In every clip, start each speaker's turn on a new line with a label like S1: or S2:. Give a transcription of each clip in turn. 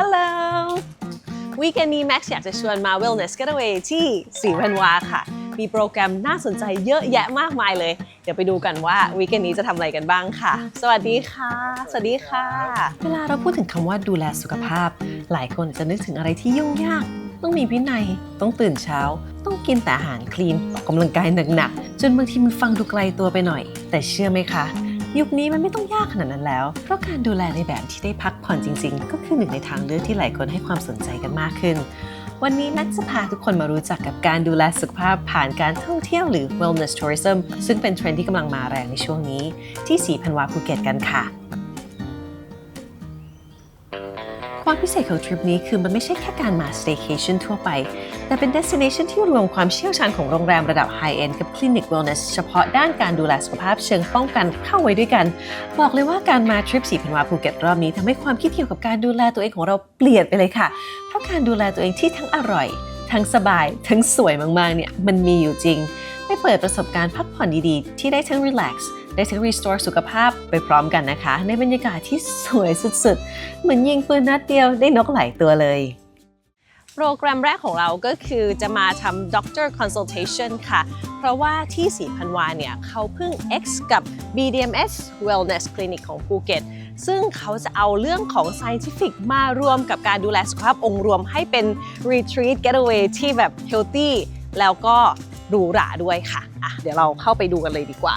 S1: ฮัลโหลวีคนี้แม็กซ์อยากจะชวนมา Wellness Getaway ที่สีพันวาค่ะ มีโปรแกรมน่าสนใจเยอะแยะมากมายเลย เดี๋ยวไปดูกันว่าวีคนี้จะทำอะไรกันบ้างค่ะ สวัสดีค่ะ สวัสดีค่ะ เวลาเราพูดถึงคำว่าดูแลสุขภาพ หลายคนจะนึกถึงอะไรที่ยุ่งยาก ต้องมีวินัย ต้องตื่นเช้า ต้องกินแต่อาหารคลีนออกกำลังกายหนักๆ จนบางทีมันฟังดูไกลตัวไปหน่อย แต่เชื่อไหมคะ ยุคนี้มันไม่ต้องยากขนาดนั้นแล้ว เพราะการดูแลในแบบที่ได้พักผ่อนจริง ๆ ก็คือหนึ่งในทางเลือกที่หลายคนให้ความสนใจกันมากขึ้น วันนี้นักจะพาทุกคนมารู้จักกับการดูแลสุขภาพผ่านการท่องเที่ยวหรือ wellness tourism ซึ่งเป็นเทรนด์ที่กำลังมาแรงในช่วงนี้ ที่สีพันวาภูเก็ตกันค่ะ ความพิเศษของทริปนี้คือมันไม่ใช่แค่การมา staycation ทั่วไป แต่เป็น destination ที่รวมความเชี่ยวชาญของโรงแรมระดับ high end กับ clinic wellness เฉพาะด้านการดูแลสุขภาพเชิงป้องกันเข้าไว้ด้วยกัน บอกเลยว่าการมาทริปสีพันวาภูเก็ตรอบนี้ทำให้ความคิดเกี่ยวกับการดูแลตัวเองของเราเปลี่ยนไปเลยค่ะ เพราะการดูแลตัวเองที่ทั้งอร่อย ทั้งสบาย ทั้งสวยมากๆเนี่ยมันมีอยู่จริงไปเปิดประสบการณ์พักผ่อนดีๆ ที่ได้ทั้ง relax ได้ทั้ง restore สุขภาพไปพร้อมกันนะคะ ในบรรยากาศที่สวยสุดๆ เหมือนยิงปืนนัดเดียวได้นกหลายตัวเลย โปรแกรมแรกของเราก็คือจะมาทำ doctor consultation ค่ะ เพราะว่าที่สีพันวาเนี่ยเขาเพิ่ง X กับ BDMS Wellness Clinic ของภูเก็ตซึ่งเขาจะเอาเรื่องของ scientific มารวมกับการดูแลสุขภาพองค์รวมให้เป็น retreat getaway ที่แบบ healthy แล้วก็หรูหราด้วยค่ะอะ เดี๋ยวเราเข้าไปดูกันเลยดีกว่า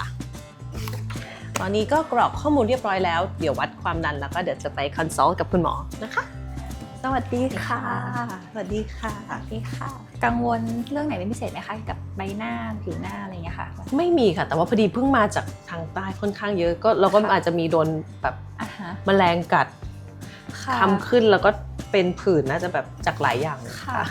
S1: อนนี้ก็กรอกข้อมูลเรียบร้อยแล้ว เดี๋ยววัดความดันแล้วก็เดี๋ยวจะไป consult กับคุณหมอนะคะ สวัสดีค่ะ สวัสดีค่ะ
S2: นี่ค่ะ กังวลเรื่องไหนเป็นพิเศษไหมคะเกี่ยวกับใบหน้าผิวหน้าอะไรอย่างเงี้ยค่ะ
S1: ไม่มีค่ะ แต่ว่าพอดีเพิ่งมาจากทางใต้ค่อนข้างเยอะก็เราก็
S2: ค่ะ
S1: อาจจะมีโดนแบบ
S2: อ่าฮะ
S1: แมลงกัด
S2: ค่ะ
S1: ทำขึ้นแล้วก็ เป็นผื่นน่าจะแบบจากหลายอย่างเลย
S2: ค่ะ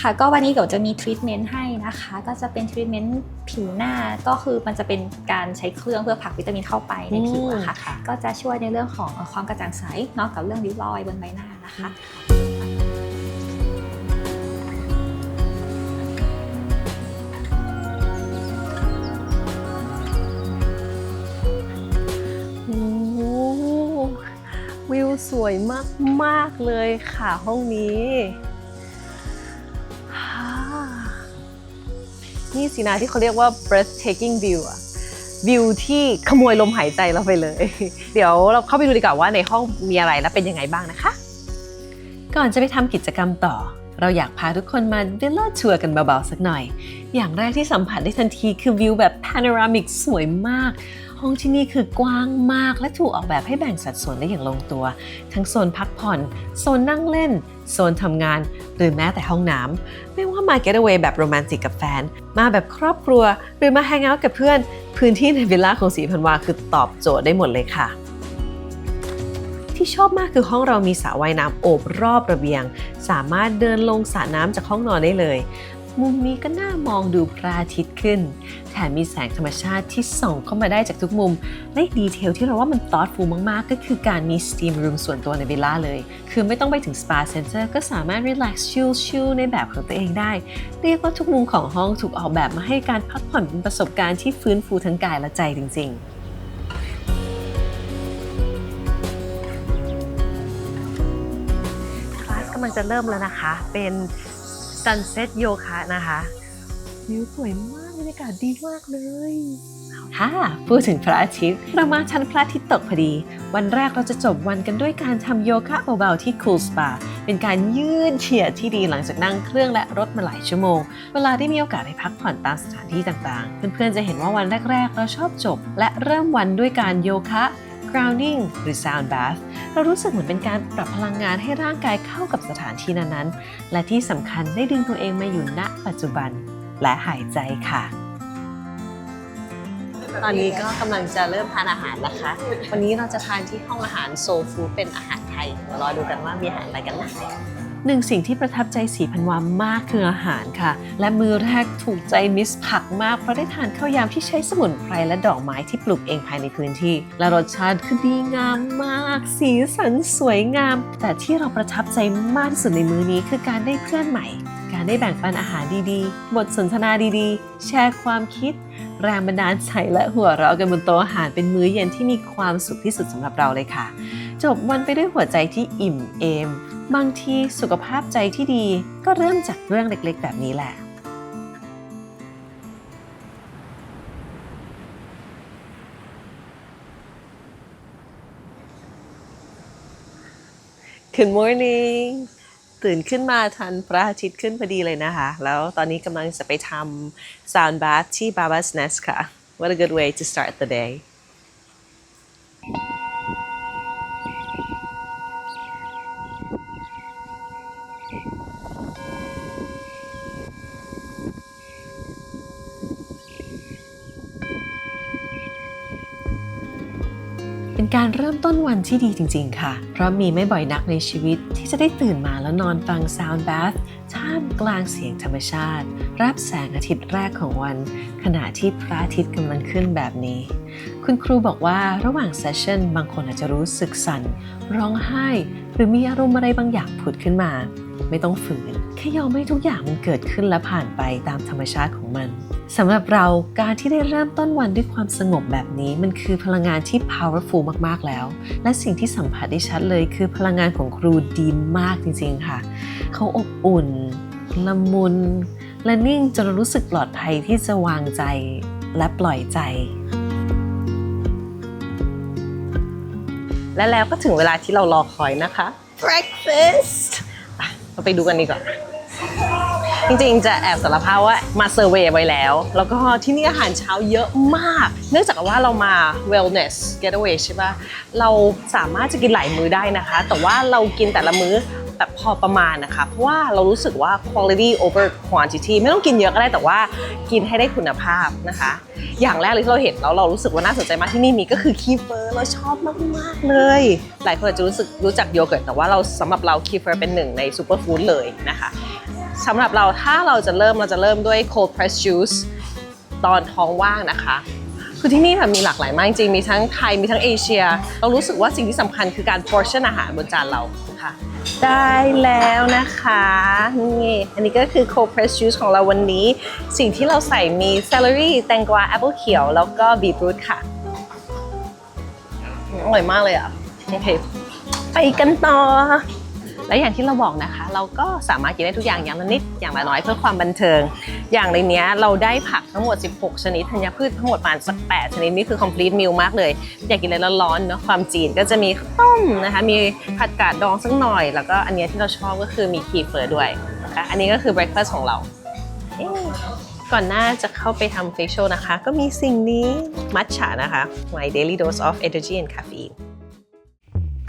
S2: ค่ะก็วันนี้เดี๋ยวจะมีทรีทเมนต์ให้นะคะ ก็จะเป็นทรีทเมนต์ผิวหน้าก็คือมันจะเป็นการใช้เครื่องเพื่อผลักวิตามินเข้าไปในผิวอะค่ะ
S1: ค่ะ
S2: ก็จะช่วยในเรื่องของความกระจ่างใสเนาะกับเรื่องริ้วรอยบนใบหน้านะคะ
S1: วสวยมากมาก ๆ เลยค่ะห้องนี้ นี่สินะที่เขาเรียกว่า breathtaking view อะวิวที่ขโมยลมหายใจเราไปเลย เดี๋ยวเราเข้าไปดูดีกว่าว่าในห้องมีอะไรและเป็นยังไงบ้างนะคะ ก่อนจะไปทำกิจกรรมต่อ เราอยากพาทุกคนมาวิลล่าทัวร์กันเบาๆสักหน่อย อย่างแรกที่สัมผัสได้ทันทีคือวิวแบบพาโนรามิกสวยมาก ห้องที่นี่คือกว้างมากและถูกออกแบบให้แบ่งสัดส่วนได้อย่างลงตัว ทั้งโซนพักผ่อน โซนนั่งเล่น โซนทำงาน หรือแม้แต่ห้องน้ำไม่ว่ามา getaway แบบโรแมนติกกับแฟน มาแบบครอบครัว หรือมาแฮงเอาท์กับเพื่อน พื้นที่ในวิลล่าของสีพันวาคือตอบโจทย์ได้หมดเลยค่ะที่ชอบมากคือห้องเรามีสระว่ายน้ำโอบรอบระเบียง สามารถเดินลงสระน้ำจากห้องนอนได้เลย มุมนี้ก็น่ามองดูพระอาทิตย์ขึ้น แถมมีแสงธรรมชาติที่ส่องเข้ามาได้จากทุกมุม และดีเทลที่เราว่ามัน thoughtful มากๆ ก็คือการมี steam room ส่วนตัวในวิลล่าเลย คือไม่ต้องไปถึง spa center ก็สามารถ relax chill chill ในแบบของตัวเองได้ เรียกว่าทุกมุมของห้องถูกออกแบบมาให้การพักผ่อนเป็นประสบการณ์ที่ฟื้นฟูทั้งกายและใจจริงๆคลาสกำลังจะเริ่มแล้วนะคะ เป็น sunset yoga นะคะวิวสวยมากบรรยากาศดีมากเลยค่ะพูดถึงพระอาทิตย์เรามาชันพระอาทิตย์ตกพอดี วันแรกเราจะจบวันกันด้วยการทำโยคะเบาๆที่ Cool Spa เป็นการยืดเหยียดที่ดีหลังจากนั่งเครื่องและรถมาหลายชั่วโมง เวลาได้มีโอกาสไปพักผ่อนตามสถานที่ต่างๆ เพื่อนๆจะเห็นว่าวันแรกๆ เราชอบจบ และเริ่มวันด้วยการโยคะ grounding หรือ sound bath เรารู้สึกเหมือนเป็นการปรับพลังงานให้ร่างกายเข้ากับสถานที่นั้นๆ และที่สำคัญได้ดึงตัวเองมาอยู่ณปัจจุบันและหายใจค่ะ ตอนนี้ก็กำลังจะเริ่มทานอาหารนะคะ วันนี้เราจะทานที่ห้องอาหารโซฟูเป็นอาหารไทยเดี๋ยวรอดูกันว่ามีอาหารอะไรกันนะ หนึ่งสิ่งที่ประทับใจสีพันวามากคืออาหารค่ะ และมือแรกถูกใจมิสผักมากเพราะได้ทานข้าวยำที่ใช้สมุนไพรและดอกไม้ที่ปลูกเองภายในพื้นที่ และรสชาติคือดีงามมาก สีสันสวยงาม แต่ที่เราประทับใจมากที่สุดในมื้อนี้คือการได้เพื่อนใหม่ การได้แบ่งปันอาหารดีๆ บทสนทนาดีๆ แชร์ความคิด แรงบันดาลใจและหัวเราะกันบนโต๊ะอาหารเป็นมื้อเย็นที่มีความสุขที่สุดสำหรับเราเลยค่ะ จบวันไปด้วยหัวใจที่อิ่มเอม บางทีสุขภาพใจที่ดีก็เริ่มจากเรื่องเล็กๆ แบบนี้แหละ Good morning ตื่นขึ้นมาทันพระอาทิตย์ขึ้นพอดีเลยนะคะ แล้วตอนนี้กำลังจะไปทำ sound bath ที่ Baba's Nest ค่ะ What a good way to start the day การเริ่มต้นวันที่ดีจริง ๆ ค่ะ เพราะมีไม่บ่อยนักในชีวิตที่จะได้ตื่นมาแล้วนอนฟังซาวด์บาธท่ามกลางเสียงธรรมชาติ รับแสงอาทิตย์แรกของวัน ขณะที่พระอาทิตย์กำลังขึ้นแบบนี้ คุณครูบอกว่าระหว่างเซสชั่นบางคนอาจจะรู้สึกสั่นร้องไห้ หรือมีอารมณ์อะไรบางอย่างผุดขึ้นมา ไม่ต้องฝืน แค่ยอมให้ทุกอย่างมันเกิดขึ้นและผ่านไปตามธรรมชาติของมันสำหรับเราการที่ได้เริ่มต้นวันด้วยความสงบแบบนี้ มันคือพลังงานที่ powerful มากๆแล้ว และสิ่งที่สัมผัสได้ชัดเลยคือพลังงานของครูดีมากจริงๆค่ะ เขาอบอุ่นละมุนและนิ่งจนเรารู้สึกปลอดภัยที่จะวางใจและปล่อยใจและแล้วก็ถึงเวลาที่เรารอคอยนะคะ breakfast อะ เราไปดูกันดีกว่าจริงๆ จะแอบสารภาพว่ามาเซอร์เวย์ไว้แล้ว แล้วก็ที่นี่อาหารเช้าเยอะมาก เนื่องจากว่าเรามา wellness getaway ใช่ปะเราสามารถจะกินหลายมื้อได้นะคะ แต่ว่าเรากินแต่ละมื้อแบบพอประมาณนะคะ เพราะว่าเรารู้สึกว่า quality over quantity ไม่ต้องกินเยอะก็ได้แต่ว่ากินให้ได้คุณภาพนะคะ อย่างแรกเลยที่เราเห็นแล้วเรารู้สึกว่าน่าสนใจมากที่นี่มีก็คือคีเฟอร์เราชอบมากๆเลย หลายคนอาจจะรู้สึกรู้จักโยเกิร์ตแต่ว่าเราสำหรับเราคีเฟอร์เป็นหนึ่งในซูเปอร์ฟู้ดเลยนะคะสำหรับเราถ้าเราจะเริ่มเราจะเริ่มด้วย cold press juice ตอนท้องว่างนะคะคือที่นี่แบบมีหลากหลายมากจริง มีทั้งไทย มีทั้งเอเชีย เรารู้สึกว่าสิ่งที่สำคัญคือการ portion อาหารบนจานเรา ได้แล้วนะคะ นี่ อันนี้ก็คือ cold press juice ของเราวันนี้ สิ่งที่เราใส่มี celery แตงกวา แอปเปิลเขียว แล้วก็ beetroot ค่ะ อร่อยมากเลยอะ โอเค ไปกันต่อ และอย่างที่เราบอกนะคะ เราก็สามารถกินได้ทุกอย่างอย่างละนิดอย่างละน้อยเพื่อความบันเทิง อย่างในนี้เราได้ผักทั้งหมด 16 ชนิดธัญพืชทั้งหมดประมาณสัก8ชนิดนี่คือ complete meal มากเลย อยากกินอะไรร้อนๆเนาะความจีนก็จะมีต้มนะคะมีผัดกาดดองสักหน่อย แล้วก็อันนี้ที่เราชอบก็คือมีคีเฟอร์ด้วยนะคะอันนี้ก็คือ breakfast ของเราก่อนหน้าจะเข้าไปทำ facial นะคะ ก็มีสิ่งนี้มัทฉะนะคะ my daily dose of energy and caffeine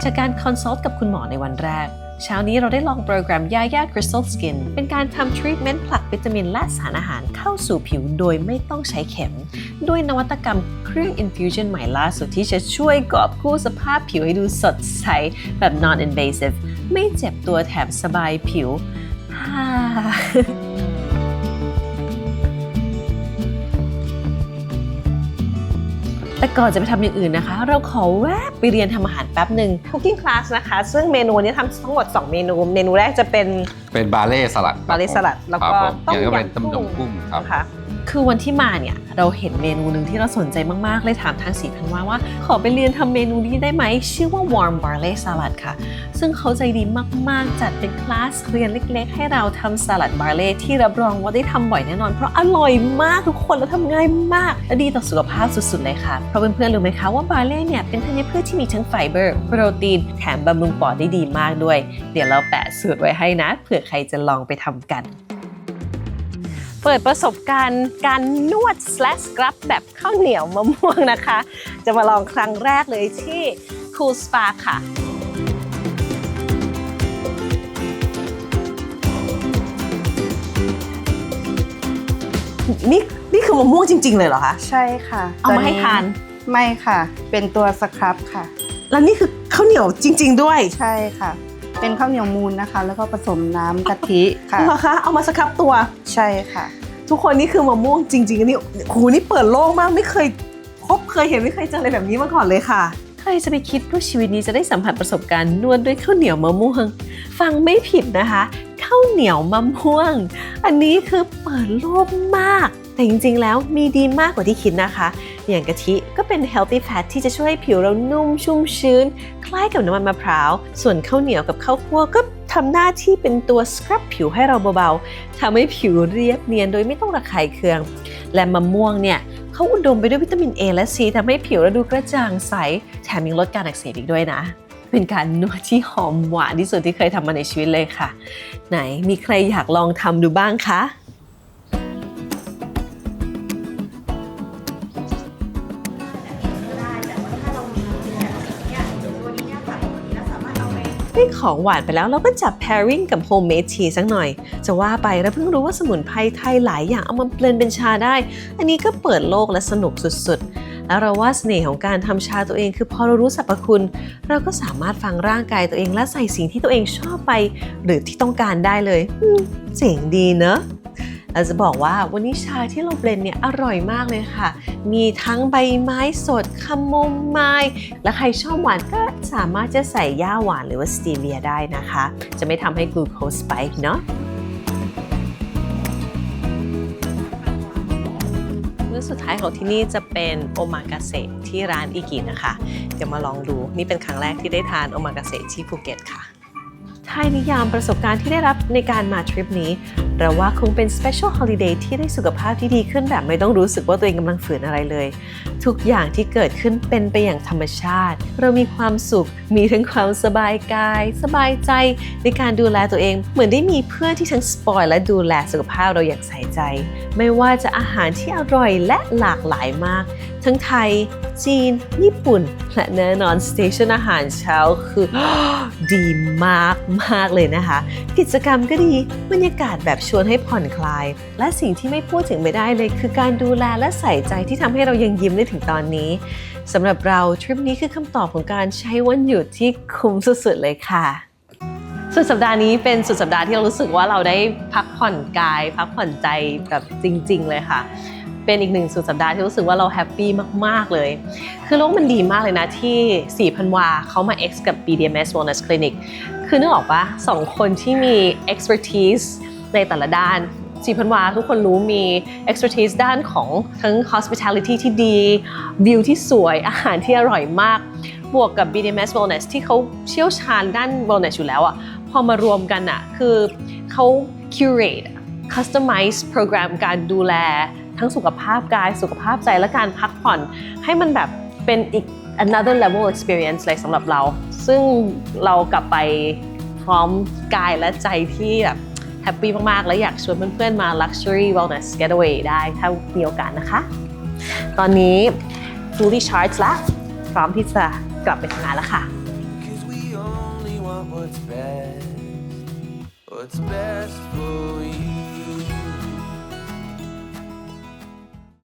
S1: จากการคอนซัลท์กับคุณหมอในวันแรก เช้านี้เราได้ลองโปรแกรมยาย่า Crystal Skin เป็นการทำทรีทเมนต์ผลักวิตามินและสารอาหารเข้าสู่ผิวโดยไม่ต้องใช้เข็ม ด้วยนวัตกรรมเครื่อง infusion ใหม่ล่าสุดที่จะช่วยกอบกู้สภาพผิวให้ดูสดใส แบบ non-invasive ไม่เจ็บตัวแถมสบายผิวฮ่า ก่อนจะไปทำอย่างอื่นนะคะ เราขอแวะไปเรียนทำอาหารแป๊บหนึ่ง cooking class นะคะ ซึ่งเมนูนี้ทำทั้งหมด 2 เมนู เมนูแรกจะเป็น
S3: เป็นบาเล่สลัด
S1: บาเล่สลัดแล้วก็
S3: ครับผม
S1: ต้ม
S3: อย่างก็เป็น
S1: ยำ
S3: ต้มยำกุ้งครับ
S1: นะคะ คือวันที่มาเนี่ยเราเห็นเมนูหนึ่งที่เราสนใจมาก ๆ เลยถามทางสีพันว่าว่า ขอไปเรียนทำเมนูนี้ได้ไหม ชื่อว่า warm barley salad ค่ะ ซึ่งเขาใจดีมาก ๆ จัดเป็นคลาสเรียนเล็ก ๆ ให้เราทำสลัดบาร์เล่ที่รับรองว่าได้ทำบ่อยแน่นอน เพราะอร่อยมากทุกคนแล้วทำง่ายมาก และดีต่อสุขภาพสุด ๆ เลยค่ะ เพราะเพื่อนๆรู้ไหมคะว่าบาร์เล่เนี่ยเป็นธัญพืชที่มีทั้งไฟเบอร์ โปรตีน แถมบำรุงปอดได้ดีมากด้วย เดี๋ยวเราแปะสูตรไว้ให้นะเผื่อใครจะลองไปทำกัน เปิดประสบการณ์การนวด slash scrub แบบข้าวเหนียวมะม่วงนะคะ จะมาลองครั้งแรกเลยที่ Cool Spa ค่ะนี่นี่คือมะม่วงจริง ๆ เลยเหรอคะ
S4: ใช่ค่ะ
S1: เอามาให้
S4: ตัว
S1: ทาน
S4: ไม่ค่ะ เป็นตัวสครับค่ะ
S1: แล้วนี่คือข้าวเหนียวจริง ๆ ด้วย
S4: ใช่ค่ะ เป็นข้าวเหนียวมูลนะคะ แล้วก็ผสมน้ำกะทิค่ะ
S1: เหรอคะเอามาสครับตัว
S4: ใช่ค่ะ
S1: ทุกคนนี่คือมะม่วงจริงๆอันนี้โหนี่เปิดโลกมากไม่เคยพบเคยเห็นไม่เคยเจออะไรแบบนี้มาก่อนเลยค่ะ ใครจะไปคิดว่าชีวิตนี้จะได้สัมผัสประสบการณ์นวดด้วยข้าวเหนียวมะม่วง ฟังไม่ผิดนะคะ ข้าวเหนียวมะม่วง อันนี้คือเปิดโลกมาก แต่จริงๆ แล้วมีดีมากกว่าที่คิดนะคะ อย่างกะทิก็เป็น healthy fat ที่จะช่วยให้ผิวเรานุ่มชุ่มชื้น คล้ายกับน้ำมันมะพร้าว ส่วนข้าวเหนียวกับข้าวคั่วก็ทำหน้าที่เป็นตัวสครับผิวให้เราเบาๆทำให้ผิวเรียบเนียนโดยไม่ต้องระคายเคือง และมะม่วงเนี่ยเขาอุดมไปด้วยวิตามิน A และ C ทำให้ผิวเราดูกระจ่างใส แถมยังลดการอักเสบอีกด้วยนะ เป็นการนวดที่หอมหวานที่สุดที่เคยทำมาในชีวิตเลยค่ะ ไหนมีใครอยากลองทำดูบ้างคะได้ของหวานไปแล้วเราก็จับ pairing กับ homemade tea สักหน่อย จะว่าไปเราเพิ่งรู้ว่าสมุนไพรไทยหลายอย่างเอามาเบลนเป็นชาได้ อันนี้ก็เปิดโลกและสนุกสุดๆ แล้วเราว่าเสน่ห์ของการทำชาตัวเอง คือพอเรารู้สรรพคุณ เราก็สามารถฟังร่างกายตัวเอง และใส่สิ่งที่ตัวเองชอบไป หรือที่ต้องการได้เลยเจ๋งดีเนอะเราจะบอกว่าวันนี้ชาที่เราเบลนเนี่ยอร่อยมากเลยค่ะ มีทั้งใบไม้สดคาโมไมล์และใครชอบหวานก็สามารถจะใส่ย่าหวานหรือว่าสตีเวียได้นะคะ จะไม่ทำให้กลูโคสสไปค์เนาะ อสุดท้ายของที่นี่จะเป็นโอมากาเสะที่ร้านอีกินะคะ เดี๋ยวมาลองดูนี่เป็นครั้งแรกที่ได้ทานโอมากาเสะที่ภูเก็ตค่ะ ท้ายนิยามประสบการณ์ที่ได้รับในการมาทริปนี้เราว่าคงเป็น special holiday ที่ได้สุขภาพที่ดีขึ้นแบบไม่ต้องรู้สึกว่าตัวเองกำลังฝืนอะไรเลย ทุกอย่างที่เกิดขึ้นเป็นไปอย่างธรรมชาติ เรามีความสุข มีทั้งความสบายกาย สบายใจในการดูแลตัวเอง เหมือนได้มีเพื่อนที่ทั้งสปอยและดูแลสุขภาพเราอย่างใส่ใจ ไม่ว่าจะอาหารที่อร่อยและหลากหลายมาก ทั้งไทย จีน ญี่ปุ่น และแน่นอนสเตชันอาหารเช้าคือดีมากมากเลยนะคะ กิจกรรมก็ดีบรรยากาศแบบชวนให้ผ่อนคลาย และสิ่งที่ไม่พูดถึงไม่ได้เลย คือการดูแลและใส่ใจที่ทำให้เรายังยิ้มได้ถึงตอนนี้สำหรับเราทริปนี้คือคำตอบของการใช้วันหยุดที่คุ้มสุด ๆ เลยค่ะสุดสัปดาห์นี้เป็นสุดสัปดาห์ที่เรารู้สึกว่าเราได้พักผ่อนกาย พักผ่อนใจแบบจริง ๆ เลยค่ะ เป็นอีกหนึ่งสุดสัปดาห์ที่รู้สึกว่าเราแฮปปี้มาก ๆ เลย คือโลกมันดีมากเลยนะที่ 4 พันวาเขามา X กับ BDMS Wellness Clinic คือนึกออกปะสองคนที่มี expertise ในแต่ละด้านสีพันวาทุกคนรู้มี expertise ด้านของทั้ง hospitality ที่ดี วิวที่สวยอาหารที่อร่อยมาก บวกกับ BDMS Wellness ที่เขาเชี่ยวชาญด้าน wellness อยู่แล้วอะพอมารวมกันอะคือเขา curate customize โปรแกรมการดูแล ทั้งสุขภาพกายสุขภาพใจและการพักผ่อน ให้มันแบบเป็นอีก another level experience เลยสำหรับเรา ซึ่งเรากลับไปพร้อมกายและใจที่แบบแฮปปี้มาก ๆ และอยากชวนเพื่อน ๆ มา luxury wellness getaway ได้ถ้ามีโอกาสนะคะ ตอนนี้ fully charged แล้วพร้อมที่จะกลับไปทำงานแล้วค่ะ
S5: what's best, what's best for